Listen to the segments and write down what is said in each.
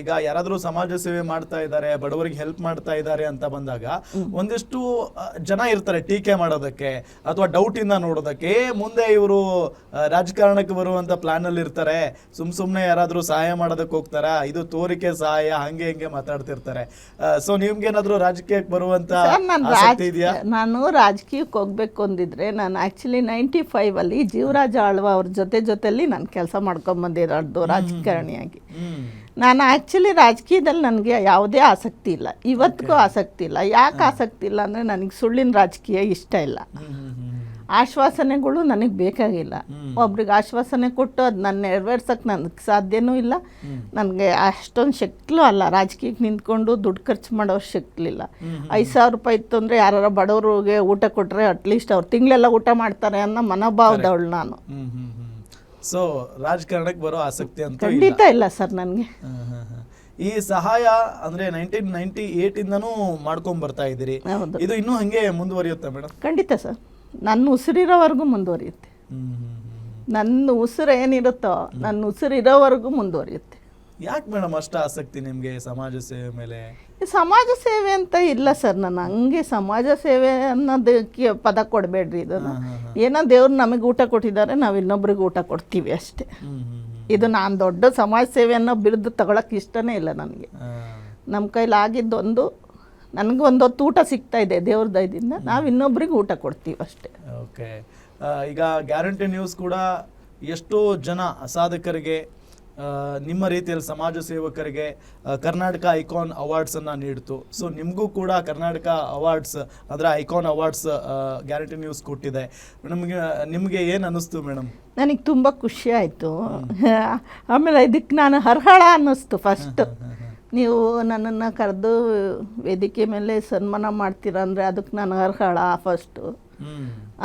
ಈಗ ಯಾರಾದರೂ ಸಮಾಜ ಸೇವೆ ಮಾಡ್ತಾ ಇದ್ದಾರೆ ಬಡವರಿಗೆ ಹೆಲ್ಪ್ ಮಾಡ್ತಾ ಇದ್ದಾರೆ ಅಂತ ಬಂದಾಗ ಒಂದಿಷ್ಟು ಜನ ಇರ್ತಾರೆ ಟೀಕೆ ಮಾಡೋದಕ್ಕೆ ಅಥವಾ ಡೌಟ್ ಇಂದ ನೋಡೋದಕ್ಕೆ. ಮುಂದೆ ಇವರು ರಾಜಕಾರಣಕ್ಕೆ ಬರುವಂತ ಪ್ಲಾನ್ ಅಲ್ಲಿ ಇರ್ತಾರೆ. ಸುಮ್ ಸುಮ್ನೆ ಯಾರಾದರೂ ಸಹಾಯ ಮಾಡೋದಕ್ಕೆ ಹೋಗ್ತಾರಾ? ಇದು ತೋರಿಕೆ ಸಹಾಯ ಹಂಗೆ ಹಿಂಗೆ ಮಾತಾಡ್ತಿರ್ತಾರೆ. ಸೊ ನಿಮ್ಗೇನಾದ್ರೂ ರಾಜಕೀಯಕ್ಕೆ ಬರುವಂತ ಆಸಕ್ತಿ ಇದೆಯಾ? ನಾನು ರಾಜಕೀಯಕ್ಕೆ ಹೋಗ್ಬೇಕು ಅಂದಿದ್ರೆ ನಾನು ಆಕ್ಚುಲಿ ನೈಂಟಿ ಅಲ್ಲಿ ಜೀವರಾಜ ಆಳ್ವ ಅವ್ರ ಜೊತೆ ಜೊತೆಲಿ ನಾನು ಕೆಲಸ ಮಾಡ್ಕೊಂಬಂದಿರೋದು ರಾಜಕಾರಣಿಯಾಗಿ. ಹ್ಮ್. ನಾನು ಆ್ಯಕ್ಚುಲಿ ರಾಜಕೀಯದಲ್ಲಿ ನನಗೆ ಯಾವುದೇ ಆಸಕ್ತಿ ಇಲ್ಲ. ಇವತ್ತಿಗೂ ಆಸಕ್ತಿ ಇಲ್ಲ. ಯಾಕೆ ಆಸಕ್ತಿ ಇಲ್ಲ ಅಂದರೆ ನನಗೆ ಸುಳ್ಳಿನ ರಾಜಕೀಯ ಇಷ್ಟ ಇಲ್ಲ. ಆಶ್ವಾಸನೆಗಳು ನನಗೆ ಬೇಕಾಗಿಲ್ಲ. ಒಬ್ರಿಗೆ ಆಶ್ವಾಸನೆ ಕೊಟ್ಟು ಅದು ನನ್ನ ನೆರವೇರ್ಸಕ್ಕೆ ನನಗೆ ಸಾಧ್ಯನೂ ಇಲ್ಲ. ನನಗೆ ಅಷ್ಟೊಂದು ಶಕ್ತಿಲೂ ಅಲ್ಲ. ರಾಜಕೀಯಕ್ಕೆ ನಿಂತ್ಕೊಂಡು ದುಡ್ಡು ಖರ್ಚು ಮಾಡೋ ಶಕ್ತಿಲಿಲ್ಲ ಐದು ಸಾವಿರ ರೂಪಾಯಿ ಇತ್ತು ಅಂದರೆ ಯಾರು ಬಡವ್ರಿಗೆ ಊಟ ಕೊಟ್ಟರೆ ಅಟ್ಲೀಸ್ಟ್ ಅವ್ರು ತಿಂಗಳೆಲ್ಲ ಊಟ ಮಾಡ್ತಾರೆ ಅನ್ನೋ ಮನೋಭಾವದವಳು ನಾನು. ಸೊ ರಾಜಕಾರಣಕ್ಕೆ ಬರೋ ಆಸಕ್ತಿ ಅಂತ. ಖಂಡಿತ ಇಲ್ಲ ಸರ್ ನನಗೆ. ಈ ಸಹಾಯ ಅಂದ್ರೆ ನೈನ್ಟೀನ್ ನೈನ್ಟಿ ಏಟ್ ಇಂದನೂ ಮಾಡ್ಕೊಂಡ್ ಬರ್ತಾ ಇದ್ದೀರಿ. ಹೌದು. ಇದು ಇನ್ನೂ ಹಂಗೆ ಮುಂದುವರಿಯುತ್ತಾ ಮೇಡಮ್? ಖಂಡಿತ ಸರ್. ನನ್ನ ಉಸಿರಿರೋವರೆಗೂ ಮುಂದುವರಿಯುತ್ತೆ. ನನ್ನ ಉಸಿರು ಏನಿರುತ್ತೋ ನನ್ನ ಉಸಿರಿರೋವರೆಗೂ ಮುಂದುವರಿಯುತ್ತೆ. ಯಾಕೆ ಮೇಡಮ್ ಅಷ್ಟು ಆಸಕ್ತಿ ನಿಮಗೆ ಸಮಾಜ ಸೇವೆ ಮೇಲೆ? ಸಮಾಜ ಸೇವೆ ಅಂತ ಇಲ್ಲ ಸರ್ ನಾನು. ಹಂಗೆ ಸಮಾಜ ಸೇವೆ ಅನ್ನೋದಕ್ಕೆ ಪದ ಕೊಡಬೇಡ್ರಿ ಇದನ್ನು. ಏನೋ ದೇವ್ರು ನಮಗೆ ಊಟ ಕೊಟ್ಟಿದ್ದಾರೆ ನಾವು ಇನ್ನೊಬ್ರಿಗೆ ಊಟ ಕೊಡ್ತೀವಿ ಅಷ್ಟೇ. ಇದು ನಾನು ದೊಡ್ಡ ಸಮಾಜ ಸೇವೆ ಅನ್ನೋ ಬಿರುದು ತಗೊಳಕ್ಕೆ ಇಷ್ಟನೇ ಇಲ್ಲ ನನಗೆ. ನಮ್ಮ ಕೈಲಿ ಆಗಿದ್ದೊಂದು ನನಗೆ ಒಂದು ಹೊತ್ತು ಊಟ ಸಿಗ್ತಾ ಇದೆ ದೇವ್ರ ದಯದಿಂದ. ನಾವು ಇನ್ನೊಬ್ರಿಗೆ ಊಟ ಕೊಡ್ತೀವಿ ಅಷ್ಟೇ. ಓಕೆ. ಈಗ ಗ್ಯಾರಂಟಿ ನ್ಯೂಸ್ ಕೂಡ ಎಷ್ಟೋ ಜನ ಸಾಧಕರಿಗೆ ಆ, ನಿಮ್ಮ ರೀತಿಯಲ್ಲಿ ಸಮಾಜ ಸೇವಕರಿಗೆ ಕರ್ನಾಟಕ ಐಕಾನ್ ಅವಾರ್ಡ್ಸನ್ನು ನೀಡಿತು ನೀಡ್ತು. ಸೊ ನಿಮಗೂ ಕೂಡ ಕರ್ನಾಟಕ ಅವಾರ್ಡ್ಸ್ ಅಂದರೆ ಐಕಾನ್ ಅವಾರ್ಡ್ಸ್ ಗ್ಯಾರಂಟಿ ನ್ಯೂಸ್ ಕೊಟ್ಟಿದೆ. ನಮಗೆ ನಿಮಗೆ ಏನು ಅನ್ನಿಸ್ತು ಮೇಡಮ್ ನನಗೆ ತುಂಬ ಖುಷಿ ಆಯಿತು. ಆಮೇಲೆ ಇದಕ್ಕೆ ನಾನು ಅರ್ಹಳ ಅನ್ನಿಸ್ತು ಫಸ್ಟ್ ನೀವು ನನ್ನನ್ನು ಕರೆದು ವೇದಿಕೆ ಮೇಲೆ ಸನ್ಮಾನ ಮಾಡ್ತೀರಾ ಅಂದರೆ ಅದಕ್ಕೆ ನಾನು ಅರ್ಹಳ ಫಸ್ಟು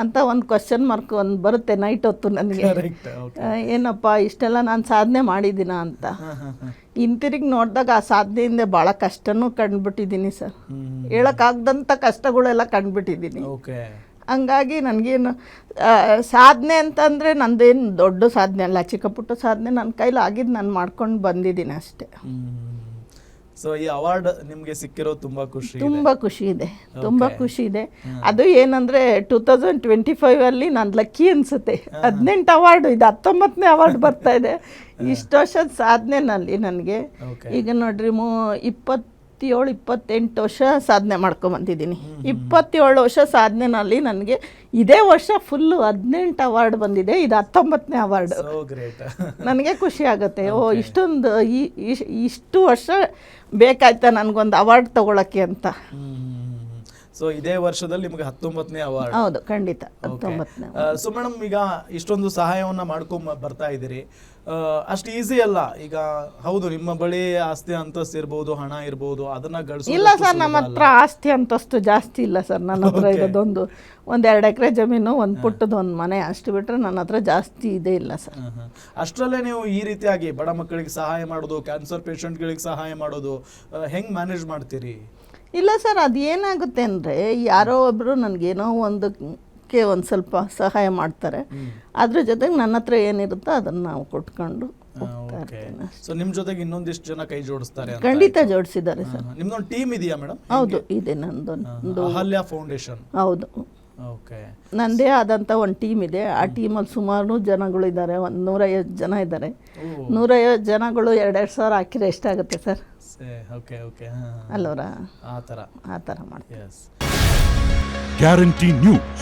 ಅಂತ ಒಂದು ಕ್ವಶನ್ ಮಾರ್ಕ್ ಒಂದು ಬರುತ್ತೆ ನೈಟ್ ಹೊತ್ತು ನನಗೆ. ಏನಪ್ಪ ಇಷ್ಟೆಲ್ಲ ನಾನು ಸಾಧನೆ ಮಾಡಿದ್ದೀನ ಅಂತ. ಹಿಂತಿರುಗಿ ನೋಡಿದಾಗ ಆ ಸಾಧನೆಯಿಂದ ಭಾಳ ಕಷ್ಟನೂ ಕಂಡುಬಿಟ್ಟಿದ್ದೀನಿ ಸರ್. ಹೇಳೋಕ್ಕಾಗ್ದಂಥ ಕಷ್ಟಗಳೆಲ್ಲ ಕಂಡುಬಿಟ್ಟಿದ್ದೀನಿ. ಹಂಗಾಗಿ ನನಗೇನು ಸಾಧನೆ ಅಂತಂದರೆ ನಂದೇನು ದೊಡ್ಡ ಸಾಧನೆ ಅಲ್ಲ ಚಿಕ್ಕ ಪುಟ್ಟ ಸಾಧನೆ ನನ್ನ ಕೈಲಿ ಆಗಿದ್ದು ನಾನು ಮಾಡ್ಕೊಂಡು ಬಂದಿದ್ದೀನಿ ಅಷ್ಟೇ. ಸೊ ಈ ಅವಾರ್ಡ್ ನಿಮಗೆ ಸಿಕ್ಕಿರೋ ತುಂಬಾ ಖುಷಿ ಇದೆ. ತುಂಬ ಖುಷಿ ಇದೆ. ತುಂಬ ಖುಷಿ ಇದೆ. ಅದು ಏನಂದ್ರೆ ಟೂ ತೌಸಂಡ್ ಟ್ವೆಂಟಿ ಫೈವಲ್ಲಿ ನಾನು ಲಕ್ಕಿ ಅನ್ಸುತ್ತೆ. ಹದಿನೆಂಟು ಅವಾರ್ಡ್ ಇದು ಹತ್ತೊಂಬತ್ತನೇ ಅವಾರ್ಡ್ ಬರ್ತಾ ಇದೆ. ಇಷ್ಟು ವರ್ಷದ ಸಾಧನೆನಲ್ಲಿ ನನಗೆ. Okay. ಈಗ ನೋಡ್ರಿ ಮೂ ಇಪ್ಪತ್ತೇಳು ಇಪ್ಪತ್ತೆಂಟು ವರ್ಷ ಸಾಧನೆ ಮಾಡ್ಕೊಂಬಂದಿದ್ದೀನಿ ಇಪ್ಪತ್ತೇಳು ವರ್ಷ ಸಾಧನೆನಲ್ಲಿ ನನಗೆ ಇದೇ ವರ್ಷ ಫುಲ್ಲು ಹದಿನೆಂಟು ಅವಾರ್ಡ್ ಬಂದಿದೆ. ಇದು ಹತ್ತೊಂಬತ್ತನೇ ಅವಾರ್ಡ್ ನನಗೆ ಖುಷಿ ಆಗುತ್ತೆ. ಓ ಇಷ್ಟೊಂದು ಈ ಇಷ್ಟು ವರ್ಷ ಬೇಕಾಯ್ತಾ ನನಗೊಂದು ಅವಾರ್ಡ್ ತಗೊಳಕ್ಕೆ ಅಂತ. ಸೊ ಇದೇ ವರ್ಷದಲ್ಲಿ ನಿಮಗೆ ಹತ್ತೊಂಬತ್ತನೇ ಅವಾರ್ಡ್ ಹೌದು ಖಂಡಿತ. ಹತ್ತೊಂಬತ್ತನೇ ಸೊ ಮೇಡಮ್ ಈಗ ಇಷ್ಟೊಂದು ಸಹಾಯವನ್ನ ಮಾಡ್ಕೊಂಡ್ ಬರ್ತಾ ಇದ್ದೀರಿ. ಅಷ್ಟು ಈಸಿ ಅಲ್ಲ. ಈಗ ಹೌದು ನಿಮ್ಮ ಬಳಿ ಆಸ್ತಿ ಅಂತಸ್ತು ಇರ್ಬೋದು ಹಣ ಇರ್ಬೋದು ಅದನ್ನ ಗಳಿಸೋದು ಇಲ್ಲ ಸರ್ ನಮ್ಮ ಹತ್ರ ಆಸ್ತಿ ಅಂತಸ್ತು ಜಾಸ್ತಿ ಇಲ್ಲ ಸರ್. ನನ್ನ ಹತ್ರ ಇರೋದೊಂದು ಒಂದು ಎರಡು ಎಕರೆ ಜಮೀನು ಒಂದು ಪುಟ್ಟದ ಒಂದು ಮನೆ ಅಷ್ಟು ಬಿಟ್ಟರೆ ನನ್ನ ಹತ್ರ ಜಾಸ್ತಿ ಇದೆ ಇಲ್ಲ ಸರ್. ಅಷ್ಟರಲ್ಲೇ ನೀವು ಈ ರೀತಿಯಾಗಿ ಬಡ ಮಕ್ಕಳಿಗೆ ಸಹಾಯ ಮಾಡೋದು ಕ್ಯಾನ್ಸರ್ ಪೇಷಂಟ್ಗಳಿಗೆ ಸಹಾಯ ಮಾಡೋದು ಹೆಂಗೆ ಮ್ಯಾನೇಜ್ ಮಾಡ್ತೀರಿ? ಇಲ್ಲ ಸರ್ ಅದು ಏನಾಗುತ್ತೆ ಅಂದರೆ ಯಾರೋ ಒಬ್ಬರು ನನಗೇನೋ ಒಂದಕ್ಕೆ ಒಂದು ಸ್ವಲ್ಪ ಸಹಾಯ ಮಾಡ್ತಾರೆ. ಅದ್ರ ಜೊತೆಗೆ ನನ್ನ ಹತ್ರ ಏನಿರುತ್ತೋ ಅದನ್ನು ನಾವು ಕೊಟ್ಕೊಂಡು ಸೊ ನಿಮ್ಮ ಜೊತೆಗೆ ಇನ್ನೊಂದಿಷ್ಟು ಜನ ಕೈ ಜೋಡಿಸ್ತಾರೆ ಖಂಡಿತ ಜೋಡಿಸಿದ್ದಾರೆ ಸರ್. ನಿಮ್ದೊಂದು ಟೀಮ್ ಇದೆಯಾ ಮೇಡಮ್ ಹೌದು ಇದೆ ನಂದೊಂದು ಅಹಲ್ಯ ಫೌಂಡೇಶನ್ ಹೌದು. ಓಕೆ ನನ್ನದೇ ಆದಂಥ ಒಂದು ಟೀಮ್ ಇದೆ. ಆ ಟೀಮಲ್ಲಿ ಸುಮಾರು ಜನಗಳು ಇದ್ದಾರೆ. ಒಂದು ನೂರೈವತ್ತು ಜನ ಇದ್ದಾರೆ. ನೂರೈವತ್ತು ಜನಗಳು ಎರಡೆರಡು ಸಾವಿರ ಹಾಕಿದ್ರೆ ಎಷ್ಟಾಗುತ್ತೆ ಸರ್? Okay okay ಅಲ್ಲವರ? ಆ ಥರ ಆ ಥರ ಮಾಡ್ತೀವಿ. Guarantee news